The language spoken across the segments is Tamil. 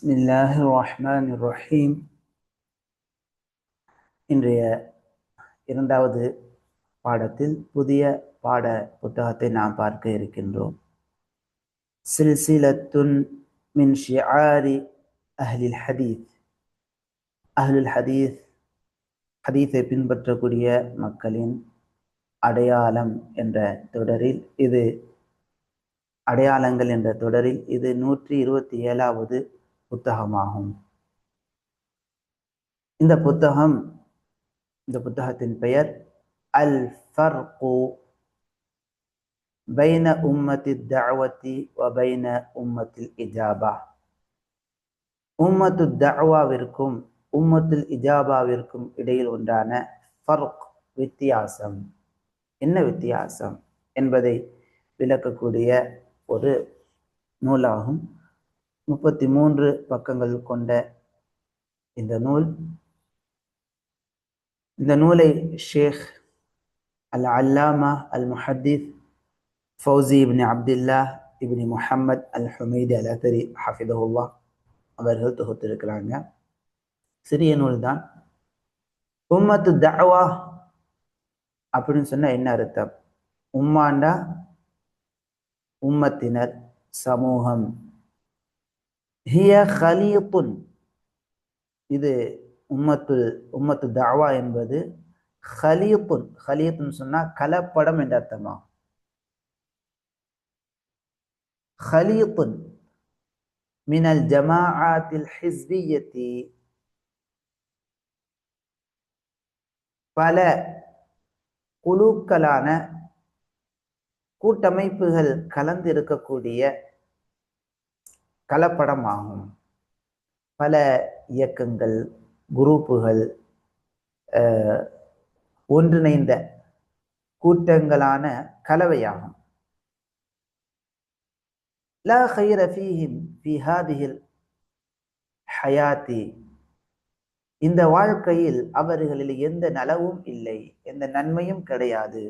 بسم الله الرحمن الرحيم இன்றைய இரண்டாவது பாடத்தில் புதிய பாட புத்தகத்தை நாம் பார்க்க இருக்கின்றோம் சில்சிலத்துன் மின் ஷிஆரி அஹ்லில் ஹதீத் அஹ்லுல் ஹதீத் ஹதீஸை பின்பற்றக்கூடிய மக்களின் அடையாளம் என்ற தொடரில் இது அடையாளங்கள் என்ற தொடரில் இது நூற்றி இருபத்தி ஏழாவது புத்தகமாகும். இந்த புத்தகம் இந்த புத்தகத்தின் பெயர் அல் ஃபர்கு பைன உம்மத்தி தஅவத்தி வ பைன உம்மத்தில் இஜாபா. உம்மத்து தஅவாவிற்கும் உம்மத்துல் இஜாபாவிற்கும் இடையில் உண்டான ஃபர்க் வித்தியாசம். என்ன வித்தியாசம்? என்பதை விளக்கக்கூடிய ஒரு நூலாகும். முப்பத்தி மூன்று பக்கங்கள் கொண்ட இந்த நூல். இந்த நூலை Sheikh Al Allama Al Muhaddith Fawzi Ibn Abdullah Ibn Muhammad Al Hamid Al Athari ஹஃபிதஹுல்லா அவர்கள் தொகுத்திருக்கிறாங்க. சிறிய நூல் தான். உம்மத்து தஅவா அப்படின்னு சொன்னால் என்ன அர்த்தம்? உம்மாண்டா உம்மத்தினர் சமூகம். ஹிய ஹலீத்துன். இது உம்மத்து உம்மத்து தாவா என்பது ஹலீத்துன். ஹலீத்துன்னு சொன்னா கலப்படம் என்ற அர்த்தமா? ஹலீத்துன். மினல் ஜமாஆத்தில் ஹிஸ்பியத்தி. பல குழுக்களான கூட்டமைப்புகள் கலந்து இருக்கக்கூடிய கலப்படமாகும். பல இயக்கங்கள் குரூப்புகள் ஒன்றிணைந்த கூட்டங்களான கலவையாகும். லா ஹைர ஃபீஹிம் ஃபி ஹயாத்தி இந்த வாழ்க்கையில் அவர்களில் எந்த நலவும் இல்லை எந்த நன்மையும் கிடையாது.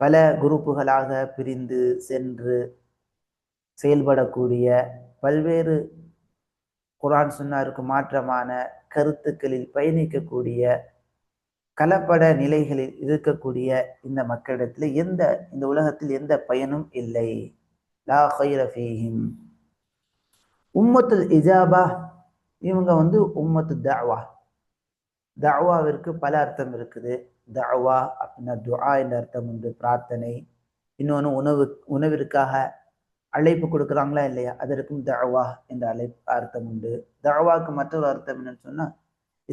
பல குரூப்புகளாக பிரிந்து சென்று செயல்படக்கூடிய பல்வேறு குரான் சுன்னாருக்கு மாற்றமான கருத்துக்களில் பயணிக்கக்கூடிய கலப்பட நிலைகளில் இருக்கக்கூடிய இந்த மக்களிடத்தில் எந்த இந்த உலகத்தில் எந்த பயனும் இல்லை. லா ஹைரஃபீஹிம் உம்மத்துல் இஜாபா இவங்க வந்து உம்மத்து தாவா தாவாவிற்கு பல அர்த்தம் இருக்குது. தாவா அப்படின்னா துஆ என்ற அர்த்தம் உண்டு பிரார்த்தனை. இன்னொன்று உணவு உணவிற்காக அழைப்பு கொடுக்குறாங்களா இல்லையா? அதற்கும் தவா என்ற அழைப்பு அர்த்தம் உண்டு. தாவாக்கு மற்றொரு அர்த்தம் என்னன்னு சொன்னால்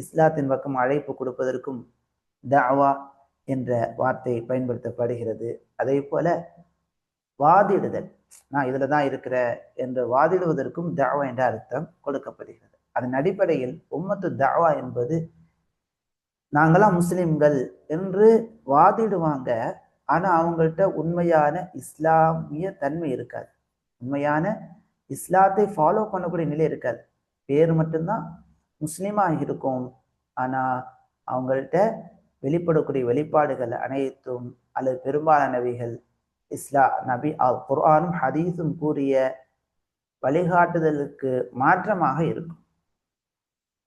இஸ்லாத்தின் பக்கம் அழைப்பு கொடுப்பதற்கும் தவா என்ற வார்த்தை பயன்படுத்தப்படுகிறது. அதே போல வாதிடுதல் நான் இதில் தான் இருக்கிறேன் என்று வாதிடுவதற்கும் தவா என்ற அர்த்தம் கொடுக்கப்படுகிறது. அதன் அடிப்படையில் உம்மத்து தவா என்பது நாங்களாம் முஸ்லிம்கள் என்று வாதிடுவாங்க. ஆனால் அவங்கள்ட்ட உண்மையான இஸ்லாமிய தன்மை இருக்காது. உண்மையான இஸ்லாத்தை ஃபாலோ பண்ணக்கூடிய நிலை இருக்காது. பேர் மட்டும்தான் முஸ்லீமா இருக்கும். ஆனா அவங்கள்ட்ட வெளிப்படக்கூடிய வெளிப்பாடுகள் அனைத்தும் அல்லது பெரும்பாலானவைகள் இஸ்லா நபி குர்ஆனும் ஹதீஸும் கூறிய வழிகாட்டுதலுக்கு மாற்றமாக இருக்கும்.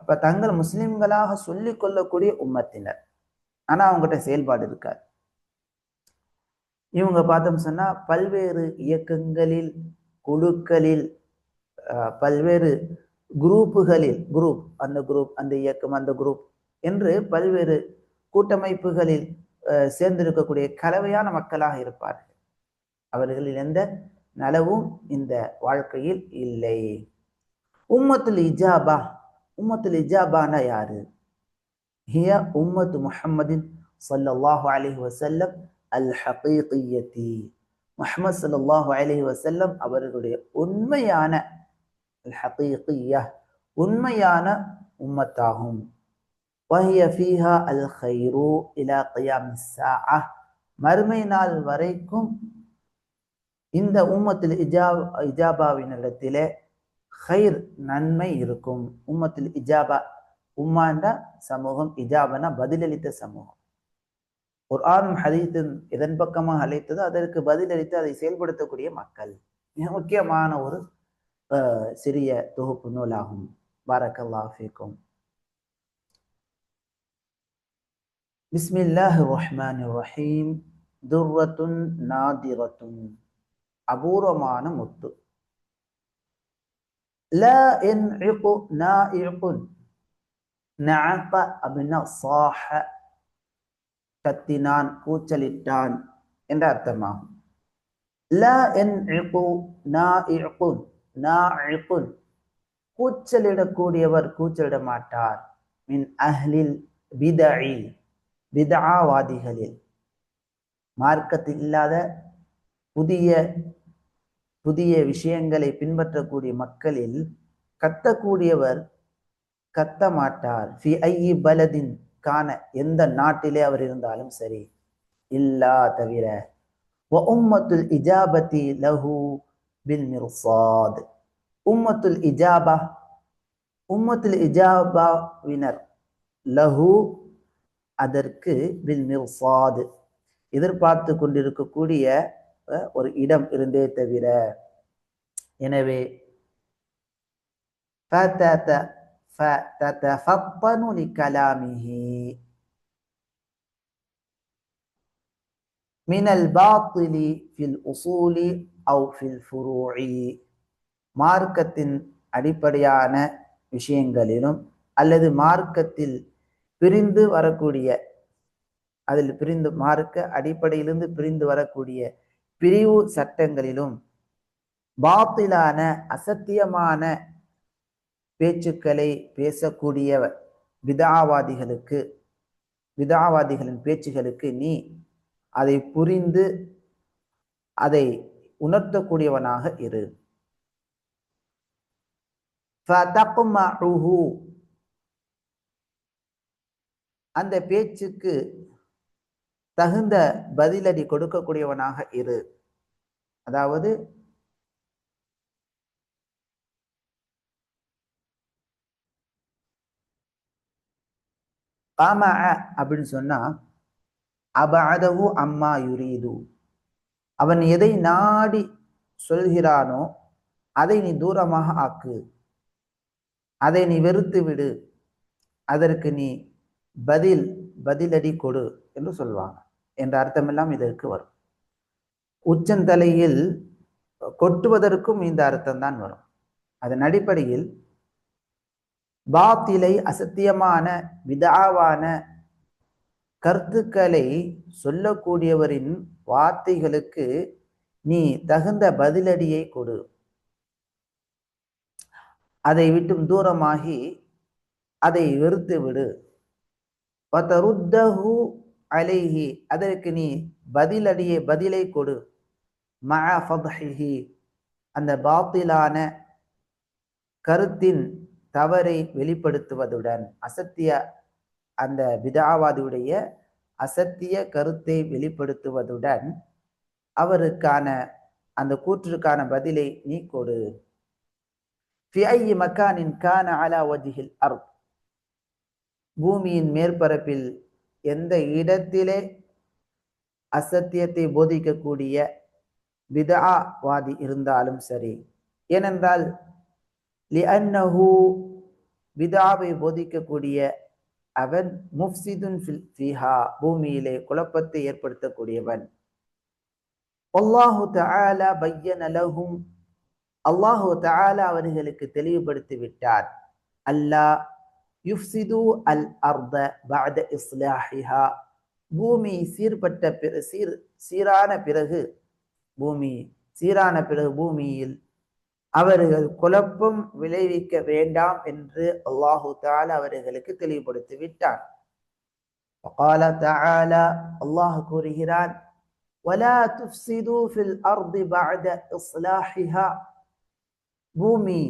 அப்ப தங்கள் முஸ்லிம்களாக சொல்லிக் கொள்ளக்கூடிய உம்மத்தினர். ஆனா அவங்ககிட்ட செயல்பாடு இருக்காது. இவங்க பார்த்தோம் சொன்னா பல்வேறு இயக்கங்களில் குழுக்களில் பல்வேறு குரூப்புகளில் குரூப் அந்த குரூப் அந்த இயக்கம் அந்த குரூப் என்று பல்வேறு கூட்டமைப்புகளில் சேர்ந்திருக்கக்கூடிய கலவையான மக்களாக இருப்பார்கள். அவர்களில் எந்த நலவும் இந்த வாழ்க்கையில் இல்லை. உம்மத்துல் இஜாபா உம்மத்துல் இஜாபானா யாரு? ஹிய உம்மத்து முஹம்மதின் சல்லல்லாஹு அலி வசல்லம் அல் ஹகீகியத்தி. முஹமது சல்லாஹு அலஹி வசல்லம் அவர்களுடைய உண்மையான உண்மையான உம்மத்தாகும் வஹிய ஃபீஹா அல் ஹைரு இலா கயாம் மறுமை நாள் வரைக்கும் இந்த உம்மத்தில் இஜா இஜாபாவின் இடத்திலே ஹைர் நன்மை இருக்கும் உம்மத்தில் இஜாபா உம்மாண்டா சமூகம் இஜாபனா பதிலளித்த சமூகம் குர்ஆனும் ஹதீத்தும் எதன் பக்கமாக அழைத்ததோ அதற்கு பதிலளித்து அதை செயல்படுத்தக்கூடிய மக்கள். மிக முக்கியமான ஒரு சிறிய தொகுப்பு நூலாகும். பாரக்கல்லாஃபிக்கும் பிஸ்மில்லாஹ் ரஹ்மான் ரஹீம். துர்ரத்துன் நாதிரத்துன். அபூர்வமான முத்து. ல என் நா அப்படின்னா சாஹ கத்தினான் கூச்சலிட்டான் என்ற அர்த்தமாகும். ல என் இழப்பு கூச்சலிடக்கூடியவர் கூச்சலிட மாட்டார் மின் அஹ்லில் பிதழி பிதாவாதிகளில் மார்க்கத்தில் இல்லாத புதிய புதிய விஷயங்களை பின்பற்றக்கூடிய மக்களில் கத்தக்கூடியவர் கத்த மாட்டார் ஃபி பலதின் காண எந்த நாட்டிலே அவர் இருந்தாலும் சரி. இல்லா தவிர உம்மத்துல் இஜாபத்தி லஹு பில் மிர்சாத் உம்மத்துல் இஜாபா உம்மத்துல் இஜாபாவினர் லஹு அதற்கு பில் மிர்சாது எதிர்பார்த்து கொண்டிருக்கக்கூடிய ஒரு இடம் இருந்தே தவிர. எனவே fatatafattanu likalamihi minal batili fil usuli அவு ஃபில் ஃபுரூஇ மார்க்கத்தின் அடிப்படையான விஷயங்களிலும் அல்லது மார்க்கத்தில் பிரிந்து வரக்கூடிய அதில் பிரிந்து மார்க்க அடிப்படையிலிருந்து பிரிந்து வரக்கூடிய பிரிவு சட்டங்களிலும் பாத்திலான அசத்தியமான பேச்சுக்களை பேசக்கூடிய விதாவாதிகளுக்கு விதாவாதிகளின் பேச்சுகளுக்கு நீ அதை புரிந்து அதை உணர்த்தக்கூடியவனாக இரு. அந்த பேச்சுக்கு தகுந்த பதிலடி கொடுக்கக்கூடியவனாக இரு. அதாவது காமா அப்படின்னு சொன்னா அபதவு அம்மா யுரீது. அவன் எதை நாடி சொல்கிறானோ அதை நீ தூரமாக ஆக்கு. அதை நீ வெறுத்து விடு. அதற்கு நீ பதில் பதிலடி கொடு என்று சொல்வாங்க. என்ற அர்த்தமெல்லாம் இதற்கு வரும். உச்சந்தலையில் கொட்டுவதற்கும் இந்த அர்த்தம் தான் வரும். அதன் அடிப்படையில் பாத்திலை அசத்தியமான விதாவான கருத்துக்களை சொல்லக்கூடியவரின் வார்த்தைகளுக்கு நீ தகுந்த பதிலடியை கொடு. அதை விட்டும் தூரமாகி அதை வெறுத்து விடு. பத்தருத்தஹு அலைஹி அதற்கு நீ பதிலடியை பதிலை கொடு. மஹி அந்த பாத்திலான கருத்தின் தவறை வெளிப்படுத்துவதுடன் அசத்திய அந்த விதாவாதியுடைய அசத்திய கருத்தை வெளிப்படுத்துவதுடன் அவருக்கான அந்த கூற்றுக்கான பதிலை நீ கொடு. மக்கானின் கான அலா வஜிஹில் அர் பூமியின் மேற்பரப்பில் எந்த இடத்திலே அசத்தியத்தை போதிக்கக்கூடிய விதாவாதி இருந்தாலும் சரி. ஏனென்றால் லிஅன்னஹு விதாவை போதிக்கக்கூடிய அவன் முஃப்சிதுன் ஃபிஹா பூமியிலே குழப்பத்தை ஏற்படுத்தக்கூடியவன். அல்லாஹு தஆலா பையன் அலஹும் அல்லாஹு தஆலா அவர்களுக்கு தெளிவுபடுத்தி விட்டார். அல்லாஹ் யுஃப்சிது அல் அர்த பஅத இஸ்லாஹிஹா பூமி சீர்பட்ட பிற சீர் சீரான பிறகு பூமி சீரான பிறகு பூமியில் அவர்கள் குழப்பம் விளைவிக்க வேண்டாம் என்று அல்லாஹு தால அவர்களுக்கு தெளிவுபடுத்தி விட்டார் அல்லாஹ் கூறுகிறான் பூமி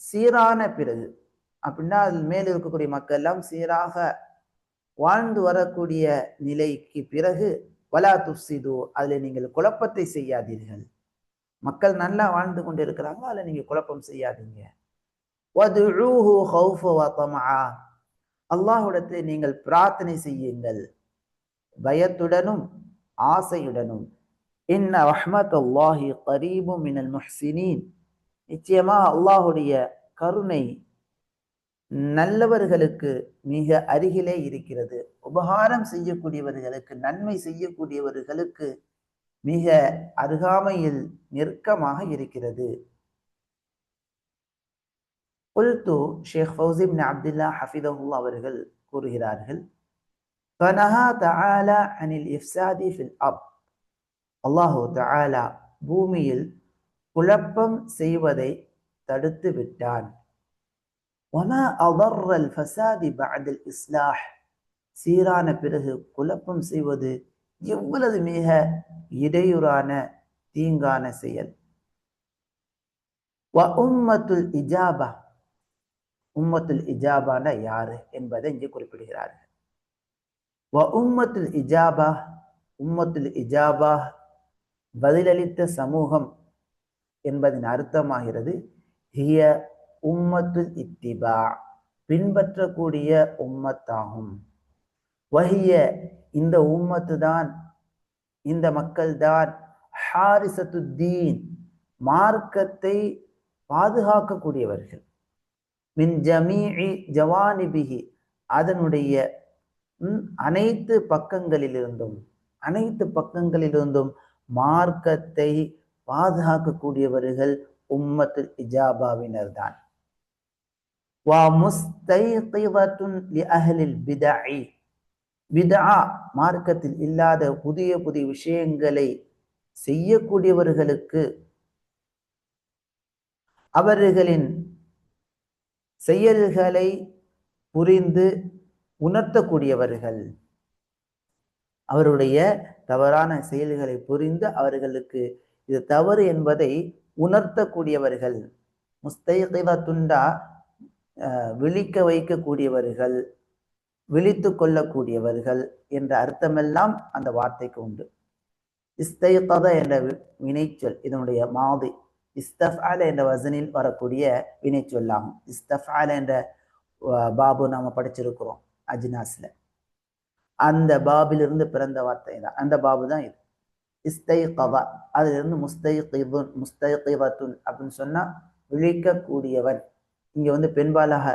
சீரான பிறகு அப்படின்னா அதில் மேல் இருக்கக்கூடிய மக்கள் எல்லாம் சீராக வாழ்ந்து வரக்கூடிய நிலைக்கு பிறகு வலா துப்சிது அதில் நீங்கள் குழப்பத்தை செய்யாதீர்கள். மக்கள் நல்லா வாழ்ந்து கொண்டு இருக்கிறாங்க அதில் நீங்க குழப்பம் செய்யாதீங்க. அல்லாஹுடத்தை நீங்கள் பிரார்த்தனை செய்யுங்கள். பயத்துடனும் ஆசையுடனும். இன்ன ரஹ்மத் அல்லாஹி கரீபும் மினல் முஹ்சினீன். நிச்சயமா அல்லாஹுடைய கருணை நல்லவர்களுக்கு மிக அருகிலே இருக்கிறது. உபகாரம் செய்யக்கூடியவர்களுக்கு நன்மை செய்யக்கூடியவர்களுக்கு மிக அருகாமையில் நெருக்கமாக இருக்கிறது குல்து ஷேக் ஃபௌசிப் அப்துல்லா ஹஃபிதஹுல்லா அவர்கள் கூறுகிறார்கள் فنهى تعالى عن الإفساد في الأرض அல்லாஹு தஆலா பூமியில் குழப்பம் செய்வதை தடுத்து விட்டான் وما أضر الفساد بعد الإصلاح சீரான பிறகு குழப்பம் செய்வது எவ்வளவு மிக இடையூறான தீங்கான செயல். வ உம்மத்துல் இஜாபா. உம்மத்துல் இஜாபான யாரு என்பதை இங்கே குறிப்பிடுகிறார்கள். வ உம்மத்துல் இஜாபா. உம்மத்துல் இஜாபா பதிலளித்த சமூகம் என்பதன் அர்த்தமாகிறது. ஹிய உம்மத்துல் இத்திபா. பின்பற்றக்கூடிய உம்மத்தாகும். வஹிய இந்த உம்மத்து தான் இந்த மக்கள் தான் ஹாரிசத்துத்தீன் மார்க்கத்தை பாதுகாக்கக்கூடியவர்கள். மின் ஜமீஇ ஜவானிபிகி அதனுடைய அனைத்து பக்கங்களிலிருந்தும் அனைத்து பக்கங்களிலிருந்தும் மார்க்கத்தை பாதுகாக்கக்கூடியவர்கள் உம்மத்து இஜாபாவினர் தான் வா முஸ்தை லி விதா மார்க்கத்தில் இல்லாத புதிய புதிய விஷயங்களை செய்யக்கூடியவர்களுக்கு அவர்களின் செயல்களை புரிந்து உணர்த்தக்கூடியவர்கள். அவருடைய தவறான செயல்களை புரிந்து அவர்களுக்கு இது தவறு என்பதை உணர்த்தக்கூடியவர்கள். முஸ்தைகிவத்துண்டா விழிக்க வைக்கக்கூடியவர்கள். விழித்து கொள்ளக்கூடியவர்கள் என்ற அர்த்தமெல்லாம் அந்த வார்த்தைக்கு உண்டு. இஸ்தைகத என்ற வினைச்சொல் இதனுடைய மாதி இஸ்தஃபால என்ற வசனில் வரக்கூடிய வினைச்சொல்லாகும். இஸ்தஃபால என்ற பாபு நாம படிச்சிருக்கிறோம் அஜினாஸ்ல. அந்த பாபிலிருந்து பிறந்த வார்த்தை தான் அந்த பாபு தான் இது. இஸ்தைகவா அதிலிருந்து முஸ்தைகிதுன் முஸ்தைகிவத்துன் அப்படின்னு சொன்னா விழிக்கக்கூடியவன். இங்க வந்து பெண்பாலாக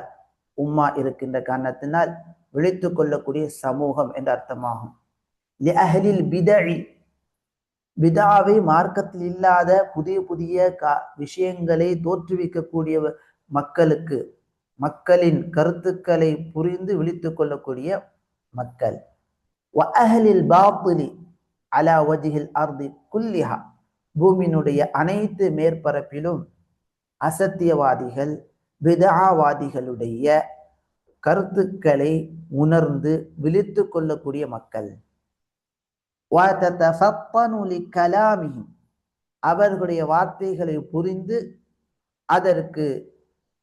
உம்மா இருக்கின்ற காரணத்தினால் விழித்து கொள்ளக்கூடிய சமூகம் என்ற அர்த்தமாகும். அஹலில் பிதழி பிதாவை மார்க்கத்தில் இல்லாத புதிய புதிய கா விஷயங்களை தோற்றுவிக்கக்கூடிய மக்களுக்கு மக்களின் கருத்துக்களை புரிந்து விழித்து கொள்ளக்கூடிய மக்கள் அஹலில் பாப்புலி அலா வஜிஹில் அர்தி குல்லிஹா பூமியினுடைய அனைத்து மேற்பரப்பிலும் அசத்தியவாதிகள் விதாவாதிகளுடைய கருத்துக்களை உணர்ந்து விழித்து கொள்ளக்கூடிய மக்கள். அவர்களுடைய வார்த்தைகளை புரிந்து அதற்கு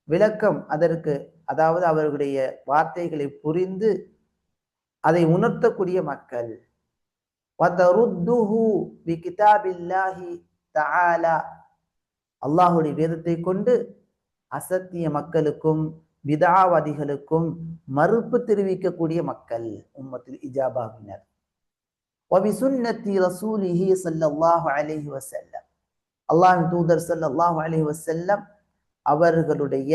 விளக்கம் அதற்கு அதாவது அவர்களுடைய வார்த்தைகளை புரிந்து அதை உணர்த்தக்கூடிய மக்கள். அல்லாஹுடைய வேதத்தை கொண்டு அசத்திய மக்களுக்கும் விதாவாதிகளுக்கும் மறுப்பு தெரிவிக்கக்கூடிய மக்கள் உம்மத்தில் இஜாபாவினர் وبسنة رسوله صلى الله عليه وسلم அல்லாஹ் தூதர் ஸல்லல்லாஹு அலைஹி வஸல்லம் அவர்களுடைய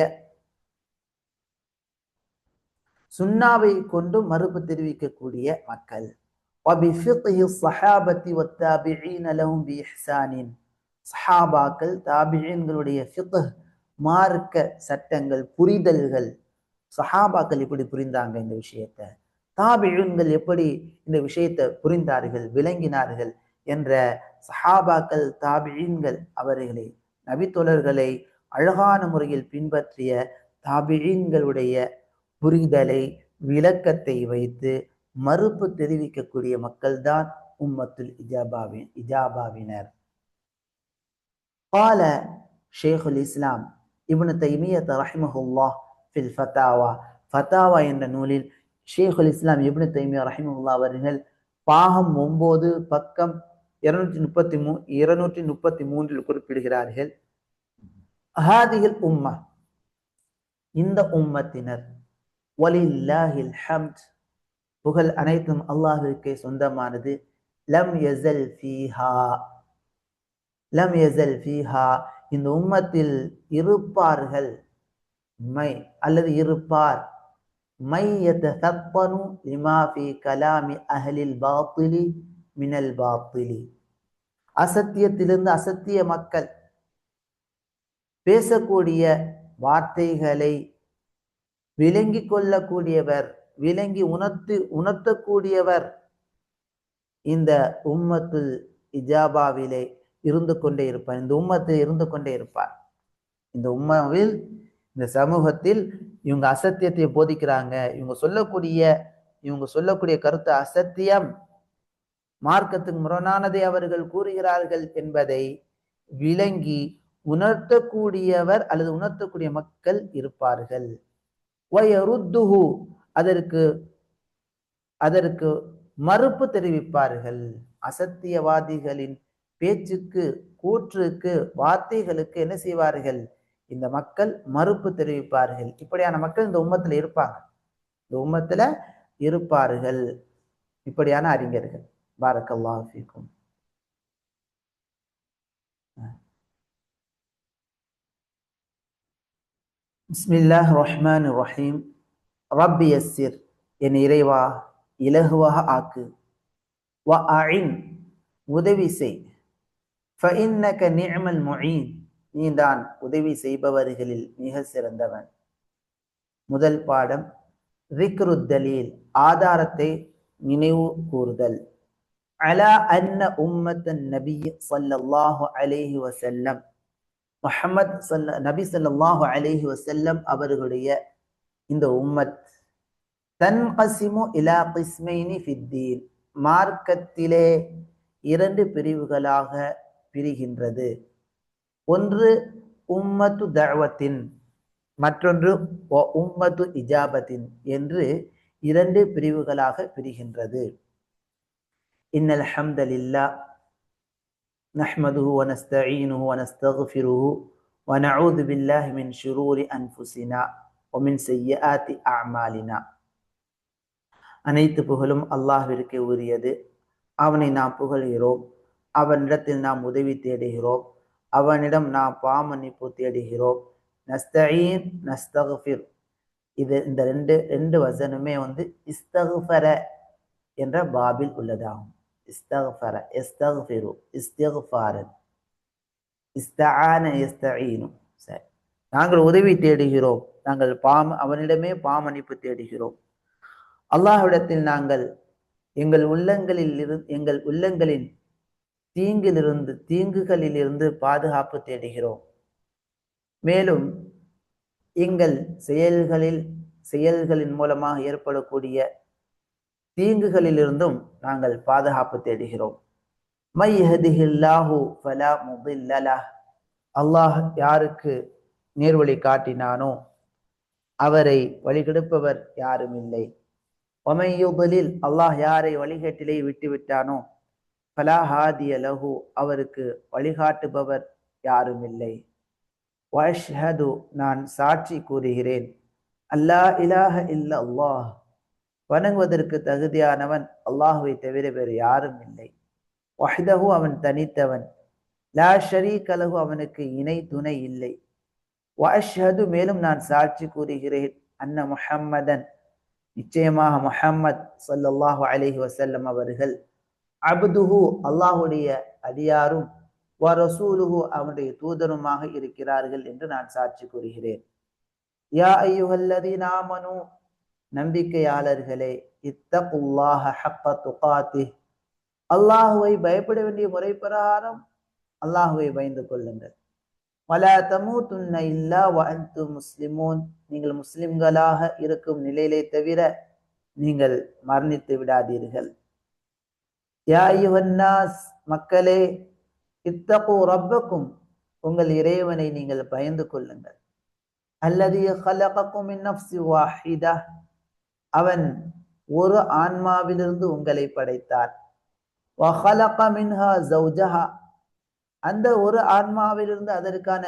சுன்னாவை கொண்டு மறுப்பு தெரிவிக்கக்கூடிய மக்கள் وبفقه الصحابة والتابعين لهم بإحسان சஹாபாக்கள் தாபியன்களுடைய ஃபிqh மார்க்க சட்டங்கள் புரிதல்கள் சஹாபாக்கள் எப்படி புரிந்தாங்க இந்த விஷயத்தை? தாபிழுன்கள் எப்படி இந்த விஷயத்தை புரிந்தார்கள் விளங்கினார்கள் என்ற சஹாபாக்கள் தாபிழீன்கள் அவர்களை நபித்தொழர்களை அழகான முறையில் பின்பற்றிய தாபிழீன்களுடைய புரிதலை விளக்கத்தை வைத்து மறுப்பு தெரிவிக்கக்கூடிய மக்கள்தான் உம்மத்துல் இஜாபாவின் இஜாபாவினர். பால ஷேகுல் இஸ்லாம் இபுனு தைமியத் ரஹிமஹுல்லா ஃபில் ஃபத்தாவா. ஃபத்தாவா என்ற நூலில் ஷேகுல் இஸ்லாம் இபுனு தைமியா ரஹிமஹுல்லா அவர்கள் பாகம் ஒன்பது பக்கம் இருநூற்றி முப்பத்தி மூ இருநூற்றி முப்பத்தி மூன்றில் குறிப்பிடுகிறார்கள். ஹாதிகில் உம்மா இந்த உம்மத்தினர் ஒலில்லாஹில் ஹம்த் புகழ் அனைத்தும் அல்லாஹிற்கே சொந்தமானது. லம் எசல் ஃபீஹா லம் எசல் ஃபீஹா இந்த உம்மத்தில் இருப்பார்கள். மை அல்லது இருப்பார். மை யத்தப்பனு லிமா கலாமி அஹலில் பாத்திலி மினல் பாத்திலி. அசத்தியத்திலிருந்து அசத்திய மக்கள் பேசக்கூடிய வார்த்தைகளை விளங்கி கொள்ளக்கூடியவர் விளங்கி உணர்த்து உணர்த்தக்கூடியவர் இந்த உம்மத்து இஜாபாவிலே இருந்து கொண்டே இருப்பார். இந்த உம்மத்தில் இருந்து கொண்டே இருப்பார். இந்த உம்மாவில் இந்த சமூகத்தில் இவங்க அசத்தியத்தை போதிக்கிறாங்க. இவங்க சொல்லக்கூடிய இவங்க சொல்லக்கூடிய கருத்து அசத்தியம். மார்க்கத்துக்கு முரணானதை அவர்கள் கூறுகிறார்கள் என்பதை விளங்கி உணர்த்தக்கூடியவர் அல்லது உணர்த்தக்கூடிய மக்கள் இருப்பார்கள். வயருத்துஹு அதற்கு அதற்கு மறுப்பு தெரிவிப்பார்கள். அசத்தியவாதிகளின் பேச்சுக்கு கூற்றுக்கு வார்த்தைகளுக்கு என்ன செய்வார்கள்? இந்த மக்கள் மறுப்பு தெரிவிப்பார்கள். இப்படியான மக்கள் இந்த உம்மத்துல இருப்பாங்க. இந்த உம்மத்துல இருப்பார்கள். இப்படியான அறிஞர்கள். பாரக்கல்லாஹு ஃபீக்கும். பிஸ்மில்லாஹ் ரஹ்மான் ரஹீம். ரப்பி யஸ்ஸிர். என் இறைவா இலகுவாக ஆக்கு. வ அழின் உதவி செய். ஃபஇன்னக நிஅமல் முயீன் நீ தான் உதவி செய்பவர்களில் மிக சிறந்தவன். முதல் பாடம் ரிக்ருத்தலீல் ஆதாரத்தை நினைவு கூறுதல். அலா அன்ன உம்மத்தன் நபி ஸல்லல்லாஹு அலேஹி வசல்லம் முஹம்மத் சல்ல நபி சல்லாஹு அலேஹி வசல்லம் அவர்களுடைய இந்த உம்மத். தன்கசிமு இலா கிஸ்மைனி ஃபித்தீன். மார்க்கத்திலே இரண்டு பிரிவுகளாக பிரிகின்றது ஒன்று உம்மத்து தஅவத்தின் மற்றொன்று உம்மத்து இஜாபத்தின் என்று இரண்டு பிரிவுகளாக பிரிகின்றது இன்னல் ஹம்தலில்லா نحمده ونستعينه ونستغفره ونعوذ بالله من شرور أنفسنا ومن سيئات أعمالنا அனைத்து புகழும் அல்லாஹ்விற்கு உரியது அவனை நாம் புகழ்கிறோம் அவனிடத்தில் நாம் உதவி தேடுகிறோம். அவனிடம் நாம் பாமன்னிப்பு தேடுகிறோம். நஸ்தீன் நஸ்தகுஃபிர் இது இந்த ரெண்டு ரெண்டு வசனமே வந்து இஸ்தகுஃபர என்ற பாபில் உள்ளதாகும். இஸ்தகுஃபர எஸ்தகுஃபிரு இஸ்தகுஃபாரன் இஸ்தான எஸ்தஈனு. சரி. நாங்கள் உதவி தேடுகிறோம். நாங்கள் பாம் அவனிடமே பாமன்னிப்பு தேடுகிறோம். அல்லாஹ்விடத்தில் நாங்கள் எங்கள் உள்ளங்களில் இரு எங்கள் உள்ளங்களின் தீங்கிலிருந்து தீங்குகளிலிருந்து பாதுகாப்பு தேடுகிறோம். மேலும் எங்கள் செயல்களில் செயல்களின் மூலமாக ஏற்படக்கூடிய தீங்குகளிலிருந்தும் நாங்கள் பாதுகாப்பு தேடுகிறோம். மை ஹதிஹில்லாஹு ஃபலா முதில்லலா அல்லாஹ் யாருக்கு நேர்வழி காட்டினானோ அவரை வழிகெடுப்பவர் யாரும் இல்லை. ஒமையுதலில் அல்லாஹ் யாரை வழிகேட்டிலே விட்டு விட்டானோ லஹு அவருக்கு வழிகாட்டுபவர் யாரும் இல்லை வஷ்ஹது நான் சாட்சி கூறுகிறேன். அல்லா இலாஹ இல்ல அல்லாஹ் வணங்குவதற்கு தகுதியானவன் அல்லாஹுவை தவிர வேறு யாரும் இல்லை வஹ்தஹு அவன் தனித்தவன். லா ஷரீக் அலஹு அவனுக்கு இணை துணை இல்லை. வஷ்ஹது மேலும் நான் சாட்சி கூறுகிறேன். அன்ன முஹம்மதன் நிச்சயமாக முஹம்மத் சல்லாஹு அலைஹி வசல்லம் அவர்கள். அபுதுஹு அல்லாஹுடைய அடியாரும் வ ரசூலுஹு அவனுடைய தூதருமாக இருக்கிறார்கள் என்று நான் சாட்சி கூறுகிறேன். யா ஐயுகல்லதி நாமனு நம்பிக்கையாளர்களே இத்தகுல்லாஹ ஹப்ப துகாத்தி அல்லாஹுவை பயப்பட வேண்டிய முறை பிரகாரம் அல்லாஹுவை பயந்து கொள்ளுங்கள். மலையாதமும் துன்ன இல்லா வாழ்த்து முஸ்லிமோன். நீங்கள் முஸ்லிம்களாக இருக்கும் நிலையிலே தவிர நீங்கள் மரணித்து விடாதீர்கள். யாயுவன்னாஸ் மக்களே இத்தகு ரப்பக்கும் உங்கள் இறைவனை நீங்கள் பயந்து கொள்ளுங்கள். அல்லது ஹலகக்கும் இன்னப்சி வாஹிதா அவன் ஒரு ஆன்மாவிலிருந்து உங்களை படைத்தார். வஹலக மின்ஹா ஜௌஜஹா அந்த ஒரு ஆன்மாவிலிருந்து அதற்கான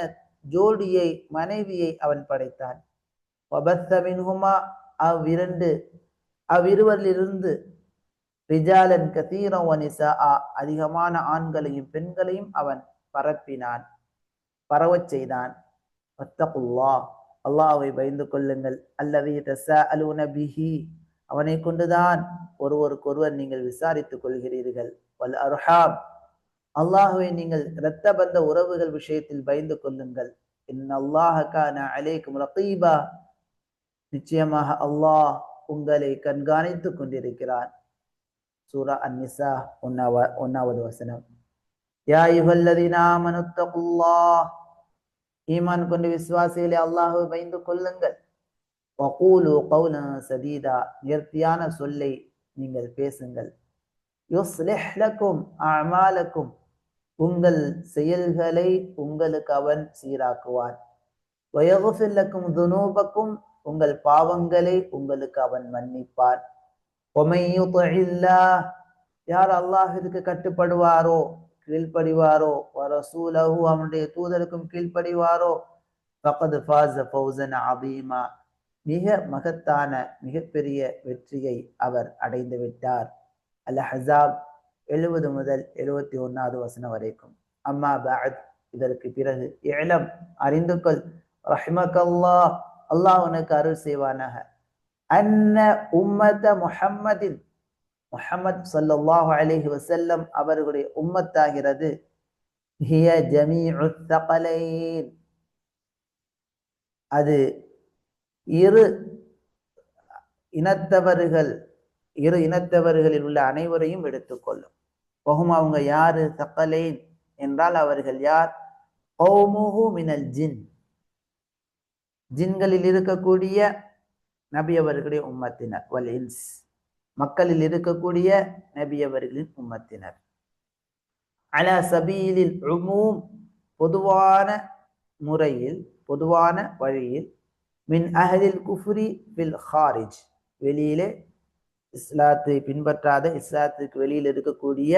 ஜோடியை மனைவியை அவன் படைத்தான். வபஸ்த மின்ஹுமா அவ்விரண்டு அவ்விருவரிலிருந்து ரிஜாலன் கதீரவனிசா அதிகமான ஆண்களையும் பெண்களையும் அவன் பரப்பினான். பரவச் செய்தான். வத்தகுல்லா. அல்லாவை பயந்து கொள்ளுங்கள். அல்லது தஸாஅலூன பிஹி. அவனை கொண்டுதான் ஒருவருக்கொருவர் நீங்கள் விசாரித்துக் கொள்கிறீர்கள். வல் அர்ஹாம். அல்லாஹுவை நீங்கள் இரத்த பந்த உறவுகள் விஷயத்தில் பயந்து கொள்ளுங்கள். இன் அல்லாஹக்கான அலைக்கும் ரகீபா. நிச்சயமாக அல்லாஹ் உங்களை கண்காணித்துக் கொண்டிருக்கிறான். சூரா அந்நிசா ஒன்னாவ ஒன்னாவது வசனம் யா யுஹல்லதீன ஈமான் கொண்டு விசுவாசிகளை அல்லாஹு பயந்து கொள்ளுங்கள் வகூலு கவுல சதீதா நேர்த்தியான சொல்லை நீங்கள் பேசுங்கள். யுஸ்லிஹ்லக்கும் அமாலக்கும் உங்கள் செயல்களை உங்களுக்கு அவன் சீராக்குவான். வயகுஃபில்லக்கும் துனூபக்கும் உங்கள் பாவங்களை உங்களுக்கு அவன் மன்னிப்பான். யார் அல்லாஹிற்கு கட்டுப்படுவாரோ கீழ்ப்படிவாரோ வரசூலஹு அவனுடைய தூதருக்கும் கீழ்ப்படிவாரோ ஃபாஸ ஃபௌசன் அபீமா மிக மகத்தான மிகப்பெரிய வெற்றியை அவர் அடைந்து விட்டார். அல் ஹசாப் எழுபது முதல் எழுபத்தி ஒன்னாவது வசனம் வரைக்கும். அம்மா பாத் இதற்கு பிறகு இளம் அறிந்து கொள். ரஹ்மக்கல்லா அல்லாஹ் உனக்கு அருள் செய்வானாக. அன்ன உம்மத முஹம்மதின் முஹம்மத் சல்லாஹு அலைஹி வசல்லம் அவர்களுடைய உம்மத்தாகிறது ஹிய ஜமீஉ தகலைன் அது இரு இனத்தவர்கள் இரு இனத்தவர்களில் உள்ள அனைவரையும் எடுத்துக்கொள்ளும். போகும் அவங்க யாரு? தக்கலேன் என்றால் அவர்கள் யார்? மினல் ஜின். ஜின்களில் இருக்கக்கூடிய நபி அவர்களுடைய உம்மத்தினர் வல் இன்ஸ். மக்களில் இருக்கக்கூடிய நபி அவர்களின் உம்மத்தினர். அல சபீலில் உமூம் பொதுவான முறையில் பொதுவான வழியில் மின் அஹலில் குஃப்ரி பில் ஹாரிஜ். வெளியிலே இஸ்லாத்தை பின்பற்றாத இஸ்லாத்துக்கு வெளியில் இருக்கக்கூடிய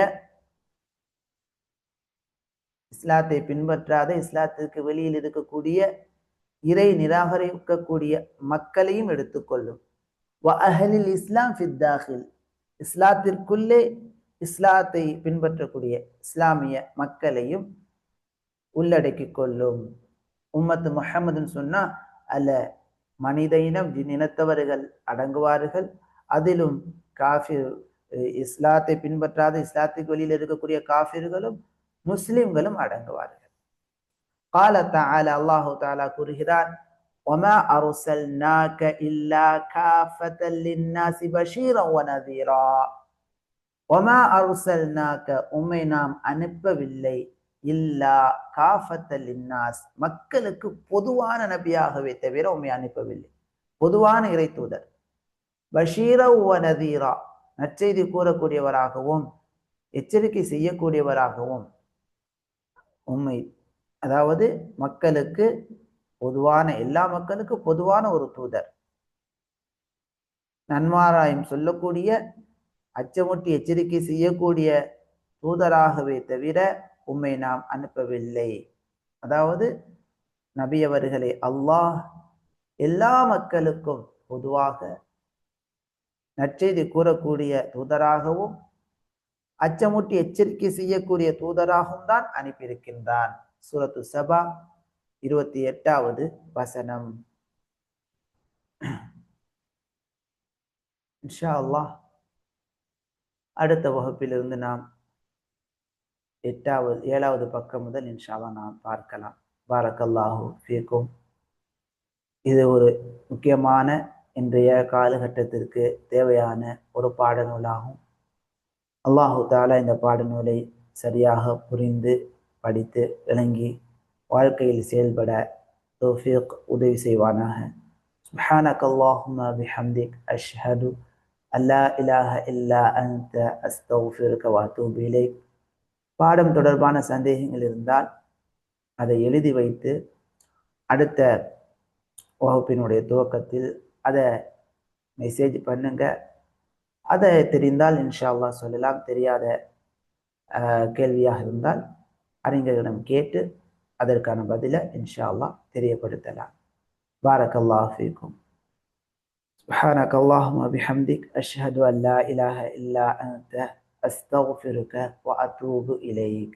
இஸ்லாத்தை பின்பற்றாத இஸ்லாத்திற்கு வெளியில் இருக்கக்கூடிய இறை நிராகரிக்கக்கூடிய மக்களையும் எடுத்துக்கொள்ளும். அஹலில் இஸ்லாம் ஃபித்தாகில் இஸ்லாத்திற்குள்ளே இஸ்லாத்தை பின்பற்றக்கூடிய இஸ்லாமிய மக்களையும் உள்ளடக்கிக் கொள்ளும். உம்மத்து முஹம்மதுன்னு சொன்னா அல்ல மனித இனம் இனத்தவர்கள் அடங்குவார்கள். அதிலும் காஃபிர் இஸ்லாத்தை பின்பற்றாத இஸ்லாத்துக்கு வெளியில் இருக்கக்கூடிய காஃபிர்களும் முஸ்லிம்களும் அடங்குவார்கள். கால தால அல்லாஹு தாலா கூறுகிறார் ஒமா அருசல்னாக இல்லா காஃபத்தல்லின்னாசி பஷீரா ஒனதீரா ஒமா அருசல்னாக உம்மை நாம் அனுப்பவில்லை. இல்லா காஃபத்தல்லின்னாஸ் மக்களுக்கு பொதுவான நபியாகவே தவிர உண்மை அனுப்பவில்லை. பொதுவான இறை தூதர். நதீரா நற்செய்தி கூறக்கூடியவராகவும் எச்சரிக்கை செய்யக்கூடியவராகவும் உண்மை அதாவது மக்களுக்கு பொதுவான எல்லா மக்களுக்கும் பொதுவான ஒரு தூதர். நன்மாராயம் சொல்லக்கூடிய அச்சமுட்டி எச்சரிக்கை செய்யக்கூடிய தூதராகவே தவிர உம்மை நாம் அனுப்பவில்லை. அதாவது நபியவர்களை அல்லாஹ் எல்லா மக்களுக்கும் பொதுவாக நற்செய்தி கூறக்கூடிய தூதராகவும் அச்சமூட்டி எச்சரிக்கை செய்யக்கூடிய தூதராகவும் தான் அனுப்பியிருக்கின்றான். சூரத்து சபா இருபத்தி எட்டாவது வசனம். இன்ஷா அல்லாஹ் அடுத்த வகுப்பிலிருந்து நாம் எட்டாவது ஏழாவது பக்கம் முதல் இன்ஷாவா நாம் பார்க்கலாம். பாரக்கல்லாஹு ஃபீக்கும். இது ஒரு முக்கியமான இன்றைய காலகட்டத்திற்கு தேவையான ஒரு பாடநூலாகும். அல்லாஹு தாலா இந்த பாடநூலை சரியாக புரிந்து படித்து விளங்கி வாழ்க்கையில் செயல்பட தோஃபீக் உதவி செய்வானாக سبحانك اللهم بحمدك أشهد أن لا إله إلا أنت أستغفرك وأتوب إليك பாடம் தொடர்பான சந்தேகங்கள் இருந்தால் அதை எழுதி வைத்து அடுத்த வகுப்பினுடைய துவக்கத்தில் அதை மெசேஜ் பண்ணுங்க அதை தெரிந்தால் இன்ஷா அல்லா சொல்லலாம் தெரியாத கேள்வியாக இருந்தால் அறிஞர்களிடம் கேட்டு அதற்கான பதிலை இன்ஷா அல்லா தெரியப்படுத்தலாம் بارك الله فيكم سبحانك اللهم وبحمدك أشهد أن لا إله إلا أنت أستغفرك وأتوب إليك